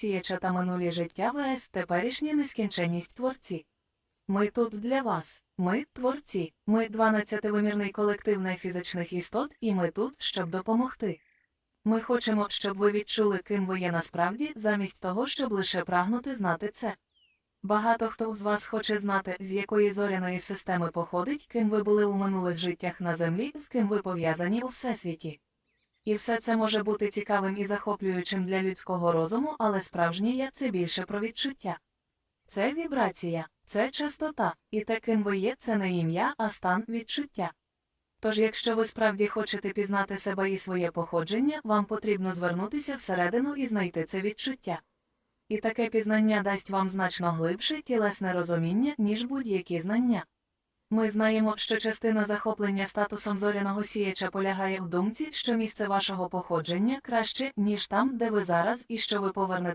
сіяча та минулі життя ВС теперішня нескінченність творці. Ми тут для вас, ми творці, ми 12-вимірний колектив нефізичних істот, і ми тут, щоб допомогти. Ми хочемо, щоб ви відчули, ким ви є насправді, замість того, щоб лише прагнути знати це. Багато хто з вас хоче знати, з якої зоряної системи походить, ким ви були у минулих життях на землі, з ким ви пов'язані у всесвіті. І все це може бути цікавим і захоплюючим для людського розуму, але справжнє я це більше про відчуття. Це вібрація, це частота, і те, ким ви є, це не ім'я, а стан відчуття. Тож, якщо ви справді хочете пізнати себе і своє походження, вам потрібно звернутися всередину і знайти це відчуття. І таке пізнання дасть вам значно глибше тілесне розуміння, ніж будь-які знання. Ми знаємо, що частина захоплення статусом зоряного сіяча полягає в думці, що місце вашого походження краще, ніж там, де ви зараз, і що ви повернете.